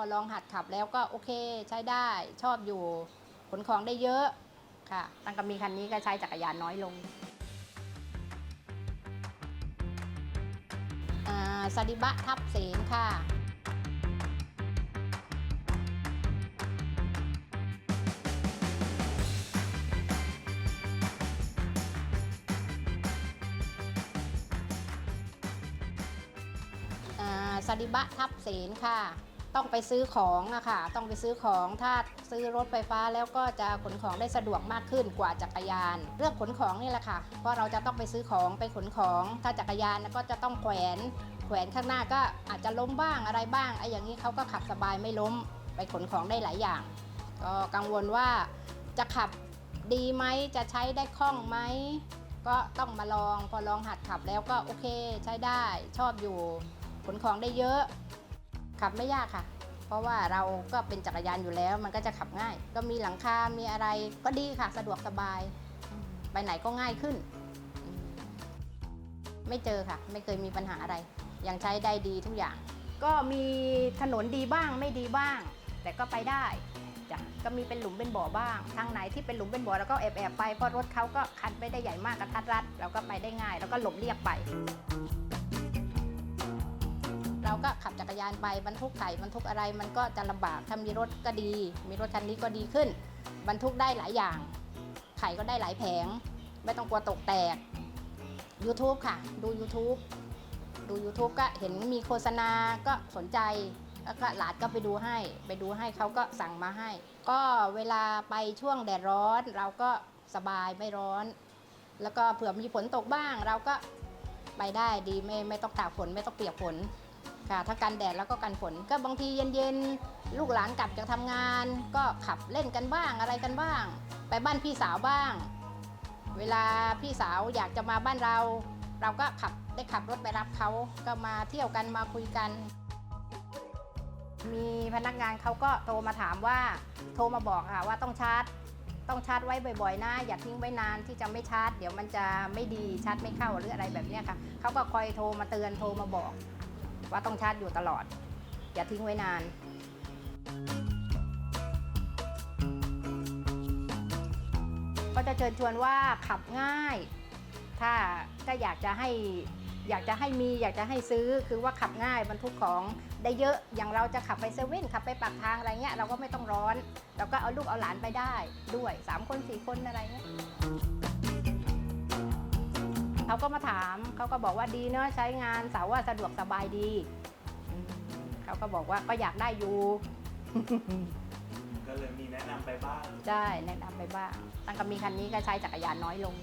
พอลองหัดขับแล้วก็โอเคใช้ได้ชอบอยู่ขนของได้เยอะค่ะ ตั้งแต่มีคันนี้ก็ใช้จักรยานน้อยลงอ่าสดิบะทับเสนค่ะอ่าสดิบะทับเสนค่ะ ต้องไปซื้อของอะค่ะ ต้องไปซื้อของถ้าซื้อรถไฟฟ้าแล้วก็จะขนของได้สะดวกมากขึ้นกว่าจักรยาน เรื่องขนของนี่แหละค่ะ เพราะเราจะต้องไปซื้อของไปขนของ ถ้าจักรยานก็จะต้องแขวนแขวนข้างหน้าก็อาจจะล้มบ้างอะไรบ้างไอ้อย่างนี้เขาก็ขับสบายไม่ล้มไปขนของได้หลายอย่าง ก็กังวลว่าจะขับดีไหมจะใช้ได้คล่องไหมก็ต้องมาลองพอลองหัดขับแล้วก็โอเคใช้ได้ชอบอยู่ขนของได้เยอะ ขับไม่ยากค่ะ เพราะว่าเราก็เป็นจักรยานอยู่แล้ว มันก็จะขับง่าย ก็มีหลังคา มีอะไรก็ดีค่ะ สะดวกสบาย ไปไหนก็ง่ายขึ้น ไม่เจอค่ะ ไม่เคยมีปัญหาอะไร ยังใช้ได้ดีทุกอย่าง ก็มีถนนดีบ้างไม่ดีบ้าง แต่ก็ไปได้จ้ะก็มีเป็นหลุมเป็นบ่อบ้าง ทางไหนที่เป็นหลุมเป็นบ่อแล้วก็แอบแอบไป เพราะรถเขาก็คันไม่ได้ใหญ่มากกระทัดรัดเราก็ไปได้ง่าย แล้วก็หลบเรียบไป เราก็ ยานไปบรรทุกไข่บรรทุกอะไรมันก็จะลำบากถ้ามีรถก็ดี มีรถคันนี้ก็ดีขึ้น บรรทุกได้หลายอย่าง ไข่ก็ได้หลายแผง ไม่ต้องกลัวตกแตก YouTube ค่ะ ดู YouTube ดู YouTube ก็เห็นมีโฆษณาก็สนใจแล้วก็หลานก็ไปดูให้ ไปดูให้เขาก็สั่งมาให้ ก็เวลาไปช่วงแดดร้อน เราก็สบายไม่ร้อน แล้วก็เผื่อมีฝนตกบ้าง เราก็ไปได้ดีไม่ไม่ต้องตากฝนไม่ต้องเปียกฝน ค่ะถ้ากันแดดแล้วก็กันฝนก็บางทีเย็นๆ ลูกหลานกลับจากทำงาน ก็ขับเล่นกันบ้างอะไรกันบ้าง ไปบ้านพี่สาวบ้าง เวลาพี่สาวอยากจะมาบ้านเรา เราก็ขับได้ขับรถไปรับเขาก็มาเที่ยวกันมาคุยกัน มีพนักงานเขาก็โทรมาถามว่า โทรมาบอกค่ะว่าต้องชาร์จต้องชาร์จไว้บ่อยๆนะอย่าทิ้งไว้นานที่จะไม่ชาร์จเดี๋ยวมันจะไม่ดีชาร์จไม่เข้าหรืออะไรแบบนี้ค่ะเขาก็คอยโทรมาเตือนโทรมาบอก ว่าต้องชาร์จอยู่ตลอด อย่าทิ้งไว้นาน ก็จะเชิญชวนว่าขับง่าย ถ้าก็อยากจะให้อยากจะให้มีอยากจะให้ซื้อคือว่าขับง่ายบรรทุกของได้เยอะอย่างเราจะขับไปเซเว่นขับไปปากทางอะไรเงี้ยเราก็ไม่ต้องร้อน เราก็เอาลูกเอาหลานไปได้ด้วย 3 คน 4 คนอะไรเงี้ย เขาก็มาถามเขาก็บอกว่าดีเนอะใช้งานสาวว่าสะดวกสบายดีอืมเขาก็บอกว่าก็อยากได้อยู่ ก็เลยมีแนะนำไปบ้างใช่แนะนำไปบ้างตั้งแต่มีคันนี้ก็ใช้จักรยานน้อยลง